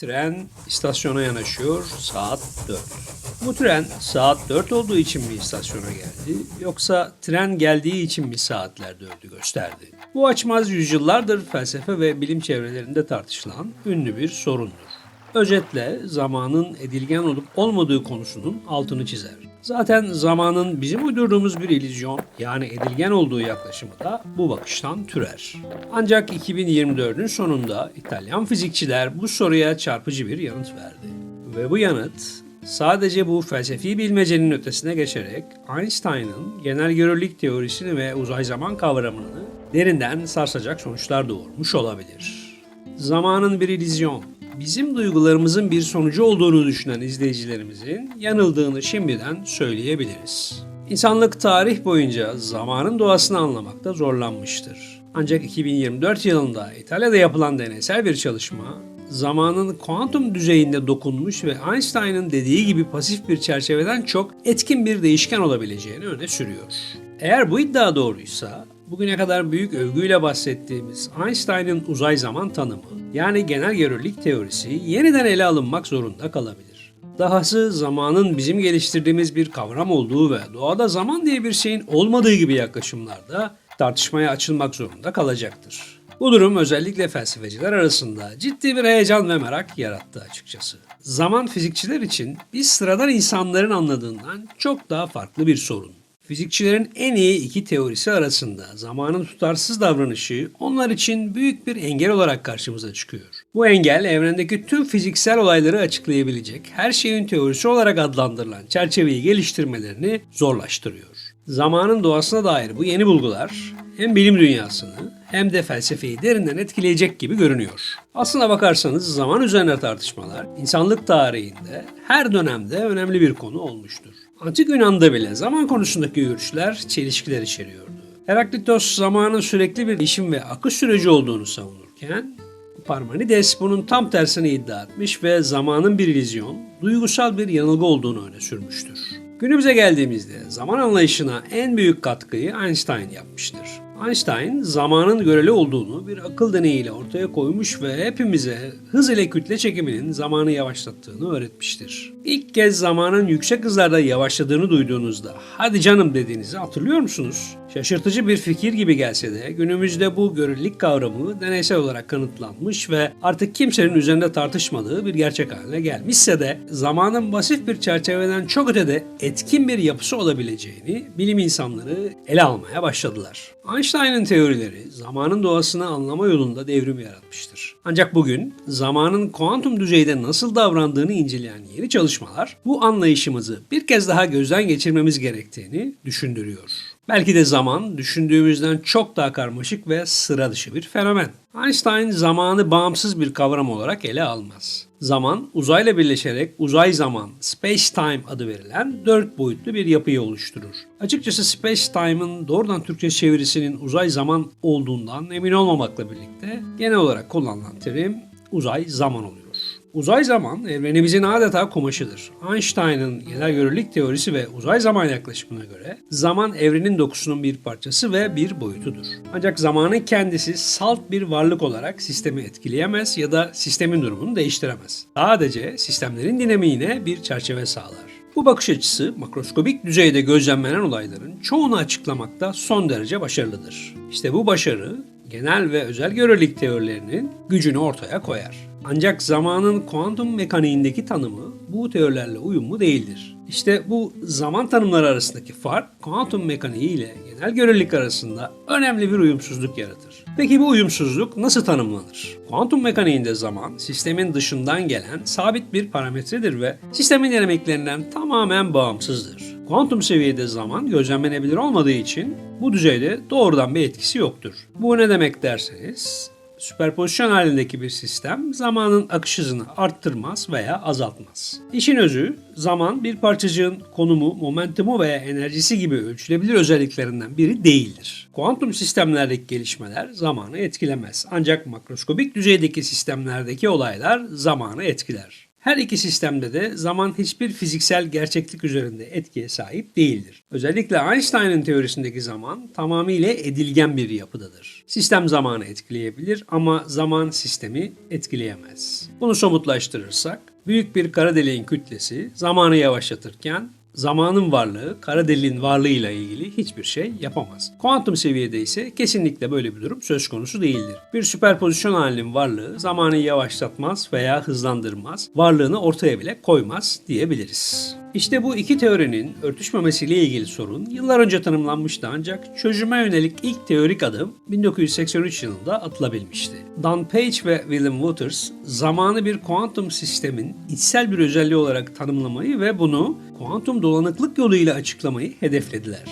Tren istasyona yanaşıyor. Saat 4. Bu tren saat 4 olduğu için mi istasyona geldi yoksa tren geldiği için mi saatler dördü gösterdi? Bu açmaz yüzyıllardır felsefe ve bilim çevrelerinde tartışılan ünlü bir sorundur. Özetle zamanın edilgen olup olmadığı konusunun altını çizer. Zaten zamanın bizim uydurduğumuz bir illüzyon yani edilgen olduğu yaklaşımı da bu bakıştan türer. Ancak 2024'ün sonunda İtalyan fizikçiler bu soruya çarpıcı bir yanıt verdi. Ve bu yanıt sadece bu felsefi bilmecenin ötesine geçerek Einstein'ın genel görelilik teorisini ve uzay zaman kavramını derinden sarsacak sonuçlar doğurmuş olabilir. Zamanın bir illüzyon, bizim duygularımızın bir sonucu olduğunu düşünen izleyicilerimizin yanıldığını şimdiden söyleyebiliriz. İnsanlık tarih boyunca zamanın doğasını anlamakta zorlanmıştır. Ancak 2024 yılında İtalya'da yapılan deneysel bir çalışma, zamanın kuantum düzeyinde dokunmuş ve Einstein'ın dediği gibi pasif bir çerçeveden çok etkin bir değişken olabileceğini öne sürüyor. Eğer bu iddia doğruysa, bugüne kadar büyük övgüyle bahsettiğimiz Einstein'ın uzay zaman tanımı, yani genel görelilik teorisi yeniden ele alınmak zorunda kalabilir. Dahası zamanın bizim geliştirdiğimiz bir kavram olduğu ve doğada zaman diye bir şeyin olmadığı gibi yaklaşımlarda tartışmaya açılmak zorunda kalacaktır. Bu durum özellikle felsefeciler arasında ciddi bir heyecan ve merak yarattı açıkçası. Zaman fizikçiler için biz sıradan insanların anladığından çok daha farklı bir sorun. Fizikçilerin en iyi iki teorisi arasında zamanın tutarsız davranışı onlar için büyük bir engel olarak karşımıza çıkıyor. Bu engel evrendeki tüm fiziksel olayları açıklayabilecek her şeyin teorisi olarak adlandırılan çerçeveyi geliştirmelerini zorlaştırıyor. Zamanın doğasına dair bu yeni bulgular hem bilim dünyasını hem de felsefeyi derinden etkileyecek gibi görünüyor. Aslına bakarsanız zaman üzerine tartışmalar insanlık tarihinde her dönemde önemli bir konu olmuştur. Antik Yunan'da bile zaman konusundaki görüşler çelişkiler içeriyordu. Heraklitos zamanın sürekli bir değişim ve akış süreci olduğunu savunurken Parmenides bunun tam tersini iddia etmiş ve zamanın bir illüzyon, duygusal bir yanılgı olduğunu öne sürmüştür. Günümüze geldiğimizde zaman anlayışına en büyük katkıyı Einstein yapmıştır. Einstein zamanın göreli olduğunu bir akıl deneyiyle ortaya koymuş ve hepimize hız ile kütle çekiminin zamanı yavaşlattığını öğretmiştir. İlk kez zamanın yüksek hızlarda yavaşladığını duyduğunuzda hadi canım dediğinizi hatırlıyor musunuz? Şaşırtıcı bir fikir gibi gelse de günümüzde bu görelilik kavramı deneysel olarak kanıtlanmış ve artık kimsenin üzerinde tartışmadığı bir gerçek haline gelmişse de zamanın basit bir çerçeveden çok ötede etkin bir yapısı olabileceğini bilim insanları ele almaya başladılar. Einstein'ın teorileri zamanın doğasını anlama yolunda devrim yaratmıştır. Ancak bugün zamanın kuantum düzeyde nasıl davrandığını inceleyen yeni çalışmalar bu anlayışımızı bir kez daha gözden geçirmemiz gerektiğini düşündürüyor. Belki de zaman düşündüğümüzden çok daha karmaşık ve sıra dışı bir fenomen. Einstein zamanı bağımsız bir kavram olarak ele almaz. Zaman uzayla birleşerek uzay zaman, space-time adı verilen dört boyutlu bir yapıyı oluşturur. Açıkçası space-time'ın doğrudan Türkçe çevirisinin uzay zaman olduğundan emin olmamakla birlikte genel olarak kullanılan terim uzay zaman oluyor. Uzay zaman evrenimizin adeta kumaşıdır. Einstein'ın genel görelilik teorisi ve uzay zaman yaklaşımına göre zaman evrenin dokusunun bir parçası ve bir boyutudur. Ancak zamanın kendisi salt bir varlık olarak sistemi etkileyemez ya da sistemin durumunu değiştiremez. Sadece sistemlerin dinamiğine bir çerçeve sağlar. Bu bakış açısı makroskobik düzeyde gözlemlenen olayların çoğunu açıklamakta son derece başarılıdır. İşte bu başarı genel ve özel görelilik teorilerinin gücünü ortaya koyar. Ancak zamanın kuantum mekaniğindeki tanımı bu teorilerle uyumlu değildir. İşte bu zaman tanımları arasındaki fark kuantum mekaniği ile genel görelilik arasında önemli bir uyumsuzluk yaratır. Peki bu uyumsuzluk nasıl tanımlanır? Kuantum mekaniğinde zaman sistemin dışından gelen sabit bir parametredir ve sistemin dinamiklerinden tamamen bağımsızdır. Kuantum seviyede zaman gözlemlenebilir olmadığı için bu düzeyde doğrudan bir etkisi yoktur. Bu ne demek derseniz süperpozisyon halindeki bir sistem zamanın akış hızını arttırmaz veya azaltmaz. İşin özü zaman bir parçacığın konumu, momentumu veya enerjisi gibi ölçülebilir özelliklerinden biri değildir. Kuantum sistemlerdeki gelişmeler zamanı etkilemez. Ancak makroskobik düzeydeki sistemlerdeki olaylar zamanı etkiler. Her iki sistemde de zaman hiçbir fiziksel gerçeklik üzerinde etkiye sahip değildir. Özellikle Einstein'ın teorisindeki zaman tamamıyla edilgen bir yapıdadır. Sistem zamanı etkileyebilir ama zaman sistemi etkileyemez. Bunu somutlaştırırsak, büyük bir kara deliğin kütlesi zamanı yavaşlatırken zamanın varlığı kara deliğin varlığıyla ilgili hiçbir şey yapamaz. Kuantum seviyede ise kesinlikle böyle bir durum söz konusu değildir. Bir süperpozisyon halinin varlığı zamanı yavaşlatmaz veya hızlandırmaz, varlığını ortaya bile koymaz diyebiliriz. İşte bu iki teorinin örtüşmemesiyle ilgili sorun yıllar önce tanımlanmıştı ancak çözüme yönelik ilk teorik adım 1983 yılında atılabilmişti. Dan Page ve William Waters zamanı bir kuantum sistemin içsel bir özelliği olarak tanımlamayı ve bunu kuantum dolanıklık yoluyla açıklamayı hedeflediler.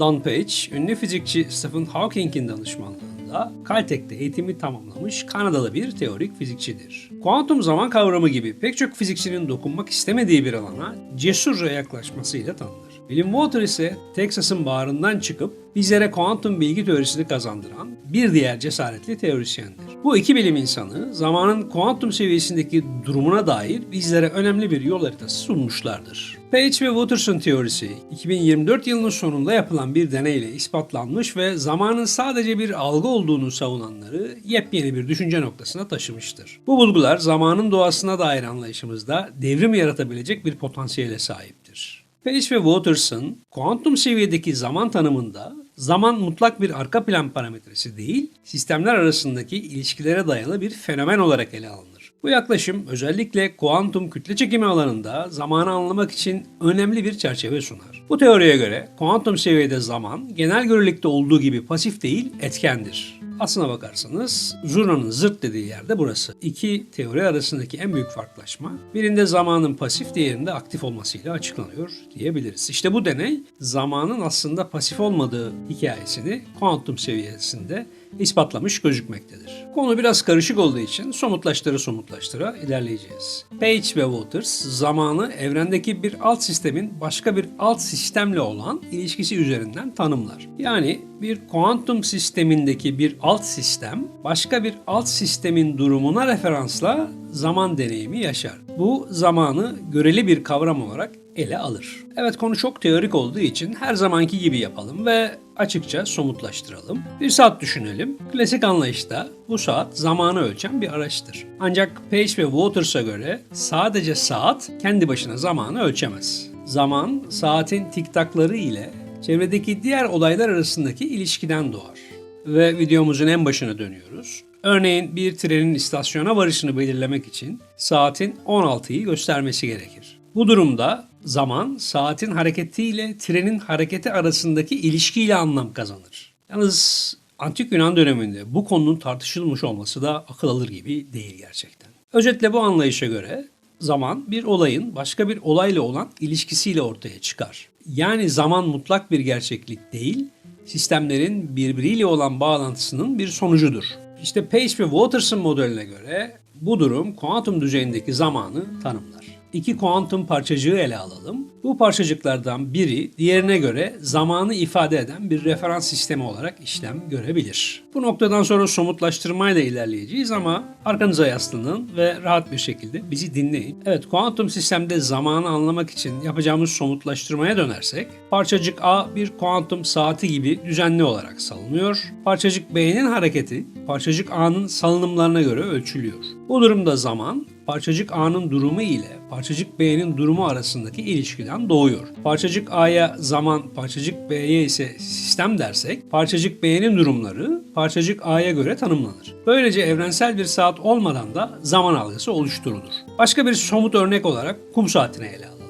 Dan Page, ünlü fizikçi Stephen Hawking'in danışmanlığında Caltech'te eğitimi tamamlamış Kanadalı bir teorik fizikçidir. Kuantum zaman kavramı gibi pek çok fizikçinin dokunmak istemediği bir alana cesurca yaklaşmasıyla tanınır. William Water ise Texas'ın bağrından çıkıp bizlere kuantum bilgi teorisini kazandıran bir diğer cesaretli teorisyendir. Bu iki bilim insanı zamanın kuantum seviyesindeki durumuna dair bizlere önemli bir yol haritası sunmuşlardır. Page ve Waters'ın teorisi 2024 yılının sonunda yapılan bir deneyle ispatlanmış ve zamanın sadece bir algı olduğunu savunanları yepyeni bir düşünce noktasına taşımıştır. Bu bulgular zamanın doğasına dair anlayışımızda devrim yaratabilecek bir potansiyele sahiptir. Page ve Waters'ın kuantum seviyedeki zaman tanımında zaman mutlak bir arka plan parametresi değil, sistemler arasındaki ilişkilere dayalı bir fenomen olarak ele alınır. Bu yaklaşım özellikle kuantum kütle çekimi alanında zamanı anlamak için önemli bir çerçeve sunar. Bu teoriye göre kuantum seviyede zaman genel görelilikte olduğu gibi pasif değil, etkendir. Aslına bakarsanız zurnanın zırt dediği yerde burası. İki teori arasındaki en büyük farklılaşma birinde zamanın pasif diğerinde aktif olmasıyla açıklanıyor diyebiliriz. İşte bu deney zamanın aslında pasif olmadığı hikayesini kuantum seviyesinde ispatlamış gözükmektedir. Konu biraz karışık olduğu için somutlaştıra somutlaştıra ilerleyeceğiz. Page ve Waters zamanı evrendeki bir alt sistemin başka bir alt sistemle olan ilişkisi üzerinden tanımlar. Yani bir kuantum sistemindeki bir alt sistem başka bir alt sistemin durumuna referansla zaman deneyimi yaşar. Bu zamanı göreli bir kavram olarak ele alır. Evet konu çok teorik olduğu için her zamanki gibi yapalım ve açıkça somutlaştıralım. Bir saat düşünelim. Klasik anlayışta bu saat zamanı ölçen bir araçtır. Ancak Page ve Waters'a göre sadece saat kendi başına zamanı ölçemez. Zaman saatin tiktakları ile çevredeki diğer olaylar arasındaki ilişkiden doğar. Ve videomuzun en başına dönüyoruz. Örneğin bir trenin istasyona varışını belirlemek için saatin 16'yı göstermesi gerekir. Bu durumda zaman saatin hareketiyle trenin hareketi arasındaki ilişkiyle anlam kazanır. Yalnız antik Yunan döneminde bu konunun tartışılmış olması da akıl alır gibi değil gerçekten. Özetle bu anlayışa göre zaman bir olayın başka bir olayla olan ilişkisiyle ortaya çıkar. Yani zaman mutlak bir gerçeklik değil, sistemlerin birbiriyle olan bağlantısının bir sonucudur. İşte Page ve Waters'ın modeline göre bu durum kuantum düzeyindeki zamanı tanımlar. İki kuantum parçacığı ele alalım. Bu parçacıklardan biri diğerine göre zamanı ifade eden bir referans sistemi olarak işlem görebilir. Bu noktadan sonra somutlaştırmayla ilerleyeceğiz ama arkanıza yaslanın ve rahat bir şekilde bizi dinleyin. Evet kuantum sistemde zamanı anlamak için yapacağımız somutlaştırmaya dönersek parçacık A bir kuantum saati gibi düzenli olarak salınıyor. Parçacık B'nin hareketi parçacık A'nın salınımlarına göre ölçülüyor. Bu durumda zaman parçacık A'nın durumu ile parçacık B'nin durumu arasındaki ilişkiden doğuyor. Parçacık A'ya zaman, parçacık B'ye ise sistem dersek, parçacık B'nin durumları parçacık A'ya göre tanımlanır. Böylece evrensel bir saat olmadan da zaman algısı oluşturulur. Başka bir somut örnek olarak kum saatini ele alalım.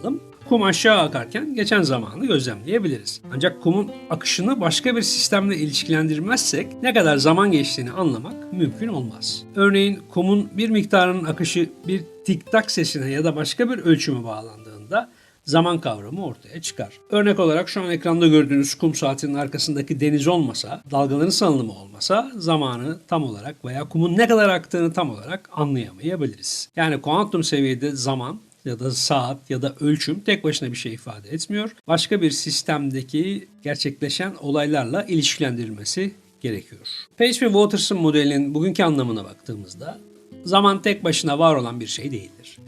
Kum aşağı akarken geçen zamanı gözlemleyebiliriz. Ancak kumun akışını başka bir sistemle ilişkilendirmezsek ne kadar zaman geçtiğini anlamak mümkün olmaz. Örneğin kumun bir miktarının akışı bir tik tak sesine ya da başka bir ölçüme bağlandığında zaman kavramı ortaya çıkar. Örnek olarak şu an ekranda gördüğünüz kum saatinin arkasındaki deniz olmasa, dalgaların salınımı olmasa zamanı tam olarak veya kumun ne kadar aktığını tam olarak anlayamayabiliriz. Yani kuantum seviyede zaman ya da saat ya da ölçüm tek başına bir şey ifade etmiyor. Başka bir sistemdeki gerçekleşen olaylarla ilişkilendirilmesi gerekiyor. Page ve Waters'ın modelinin bugünkü anlamına baktığımızda zaman tek başına var olan bir şey değildir.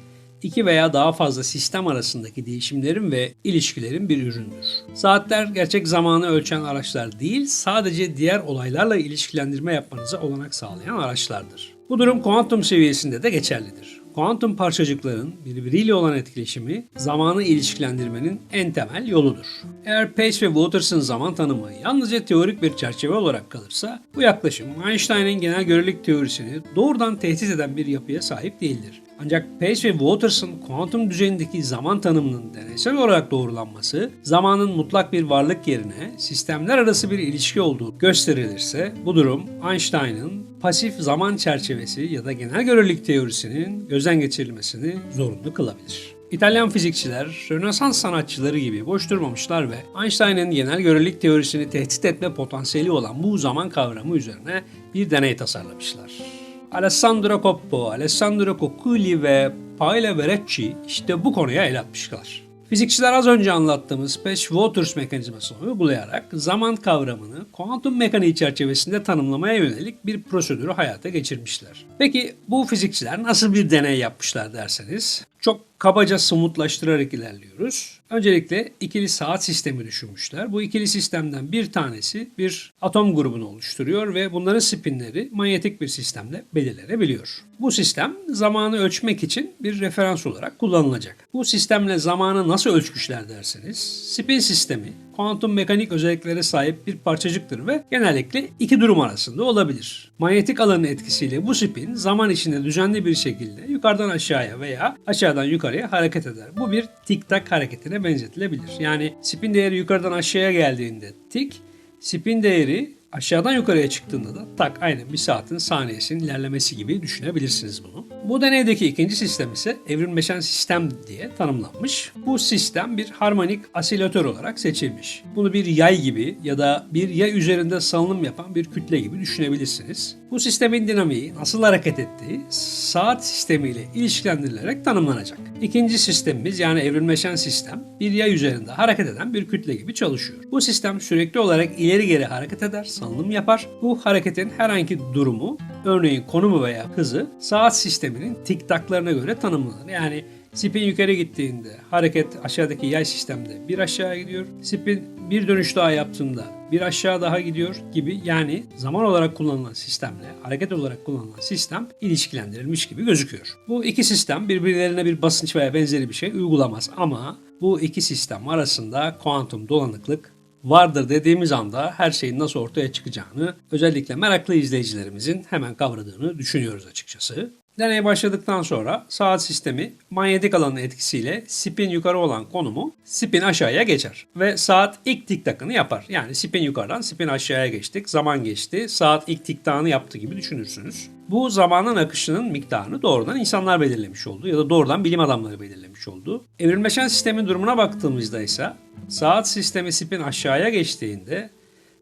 iki veya daha fazla sistem arasındaki değişimlerin ve ilişkilerin bir ürünüdür. Saatler gerçek zamanı ölçen araçlar değil, sadece diğer olaylarla ilişkilendirme yapmanıza olanak sağlayan araçlardır. Bu durum kuantum seviyesinde de geçerlidir. Kuantum parçacıkların birbiriyle olan etkileşimi zamanı ilişkilendirmenin en temel yoludur. Eğer Pace ve Waters'ın zaman tanımı yalnızca teorik bir çerçeve olarak kalırsa bu yaklaşım Einstein'ın genel görelilik teorisini doğrudan tehdit eden bir yapıya sahip değildir. Ancak Pace ve Waters'ın kuantum düzeyindeki zaman tanımının deneysel olarak doğrulanması, zamanın mutlak bir varlık yerine sistemler arası bir ilişki olduğu gösterilirse bu durum Einstein'ın pasif zaman çerçevesi ya da genel görelilik teorisinin gözden geçirilmesini zorunlu kılabilir. İtalyan fizikçiler, Rönesans sanatçıları gibi boş durmamışlar ve Einstein'ın genel görelilik teorisini tehdit etme potansiyeli olan bu zaman kavramı üzerine bir deney tasarlamışlar. Alessandro Coppo, Alessandro Cocculi ve Paolo Verecci işte bu konuya el atmışlar. Fizikçiler az önce anlattığımız Space-Waters mekanizmasını uygulayarak zaman kavramını kuantum mekaniği çerçevesinde tanımlamaya yönelik bir prosedürü hayata geçirmişler. Peki bu fizikçiler nasıl bir deney yapmışlar derseniz çok kabaca somutlaştırarak ilerliyoruz. Öncelikle ikili saat sistemi düşünmüşler. Bu ikili sistemden bir tanesi bir atom grubunu oluşturuyor ve bunların spinleri manyetik bir sistemle belirlenebiliyor. Bu sistem zamanı ölçmek için bir referans olarak kullanılacak. Bu sistemle zamanı nasıl ölçmüşler derseniz, spin sistemi kuantum mekanik özelliklere sahip bir parçacıktır ve genellikle iki durum arasında olabilir. Manyetik alanın etkisiyle bu spin zaman içinde düzenli bir şekilde yukarıdan aşağıya veya aşağıdan yukarıya hareket eder. Bu bir tik tak hareketine benzetilebilir. Yani spin değeri yukarıdan aşağıya geldiğinde tik, spin değeri aşağıdan yukarıya çıktığında da tak aynen bir saatin saniyesinin ilerlemesi gibi düşünebilirsiniz bunu. Bu deneydeki ikinci sistem ise evrimleşen sistem diye tanımlanmış. Bu sistem bir harmonik asilatör olarak seçilmiş. Bunu bir yay gibi ya da bir yay üzerinde salınım yapan bir kütle gibi düşünebilirsiniz. Bu sistemin dinamiği nasıl hareket ettiği saat sistemiyle ilişkilendirilerek tanımlanacak. İkinci sistemimiz yani evrimleşen sistem bir yay üzerinde hareket eden bir kütle gibi çalışıyor. Bu sistem sürekli olarak ileri geri hareket eder, salınım yapar. Bu hareketin herhangi durumu, örneğin konumu veya hızı saat sisteminin tiktaklarına göre tanımlanır. Yani spin yukarı gittiğinde hareket aşağıdaki yay sistemde bir aşağı gidiyor. Spin bir dönüş daha yaptığında bir aşağı daha gidiyor gibi yani zaman olarak kullanılan sistemle hareket olarak kullanılan sistem ilişkilendirilmiş gibi gözüküyor. Bu iki sistem birbirlerine bir basınç veya benzeri bir şey uygulamaz ama bu iki sistem arasında kuantum dolanıklık vardır dediğimiz anda her şeyin nasıl ortaya çıkacağını özellikle meraklı izleyicilerimizin hemen kavradığını düşünüyoruz açıkçası. Deney başladıktan sonra saat sistemi manyetik alanın etkisiyle spin yukarı olan konumu spin aşağıya geçer. Ve saat ilk tik takını yapar. Yani spin yukarıdan spin aşağıya geçtik. Zaman geçti. Saat ilk tik takını yaptı gibi düşünürsünüz. Bu zamanın akışının miktarını doğrudan insanlar belirlemiş oldu ya da doğrudan bilim adamları belirlemiş oldu. Evrimleşen sistemin durumuna baktığımızda ise saat sistemi spin aşağıya geçtiğinde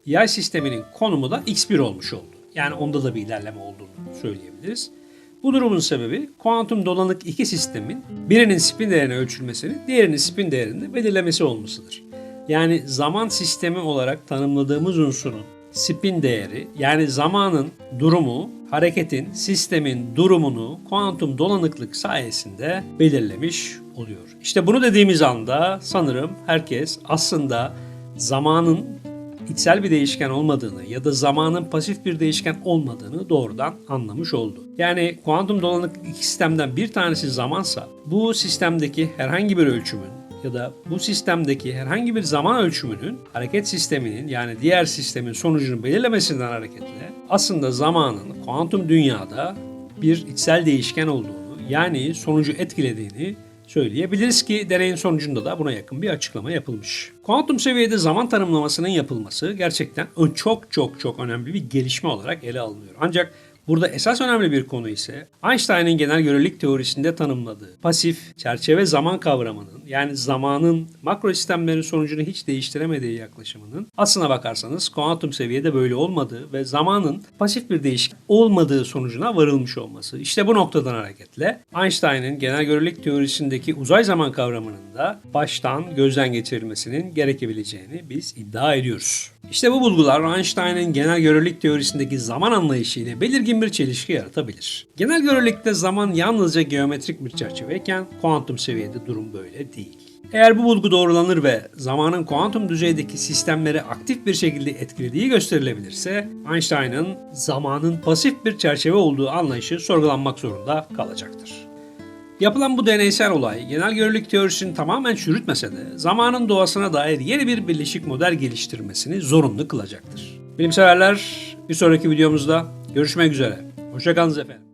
yay sisteminin konumu da x1 olmuş oldu. Yani onda da bir ilerleme olduğunu söyleyebiliriz. Bu durumun sebebi kuantum dolanık iki sistemin birinin spin değerini ölçülmesini, diğerinin spin değerini belirlemesi olmasıdır. Yani zaman sistemi olarak tanımladığımız unsurun spin değeri yani zamanın durumu hareketin, sistemin durumunu kuantum dolanıklık sayesinde belirlemiş oluyor. İşte bunu dediğimiz anda sanırım herkes aslında zamanın içsel bir değişken olmadığını ya da zamanın pasif bir değişken olmadığını doğrudan anlamış oldu. Yani kuantum dolanıklık sistemden bir tanesi zamansa bu sistemdeki herhangi bir ölçümün ya da bu sistemdeki herhangi bir zaman ölçümünün hareket sisteminin yani diğer sistemin sonucunu belirlemesinden hareketle aslında zamanın kuantum dünyada bir içsel değişken olduğunu yani sonucu etkilediğini söyleyebiliriz ki deneyin sonucunda da buna yakın bir açıklama yapılmış. Kuantum seviyede zaman tanımlamasının yapılması gerçekten çok çok çok önemli bir gelişme olarak ele alınıyor. Ancak Burada esas önemli bir konu ise Einstein'ın genel görelilik teorisinde tanımladığı pasif çerçeve zaman kavramının yani zamanın makro sistemlerin sonucunu hiç değiştiremediği yaklaşımının aslına bakarsanız kuantum seviyede böyle olmadığı ve zamanın pasif bir değişik olmadığı sonucuna varılmış olması. İşte bu noktadan hareketle Einstein'ın genel görelilik teorisindeki uzay zaman kavramının da baştan gözden geçirilmesinin gerekebileceğini biz iddia ediyoruz. İşte bu bulgular Einstein'ın genel görelilik teorisindeki zaman anlayışı ile belirgin bir çelişki yaratabilir. Genel görelilikte zaman yalnızca geometrik bir çerçeveyken kuantum seviyede durum böyle değil. Eğer bu bulgu doğrulanır ve zamanın kuantum düzeydeki sistemleri aktif bir şekilde etkilediği gösterilebilirse Einstein'ın zamanın pasif bir çerçeve olduğu anlayışı sorgulanmak zorunda kalacaktır. Yapılan bu deneysel olay genel görelilik teorisini tamamen çürütmese de zamanın doğasına dair yeni bir birleşik model geliştirmesini zorunlu kılacaktır. Bilimseverler bir sonraki videomuzda görüşmek üzere. Hoşçakalın efendim.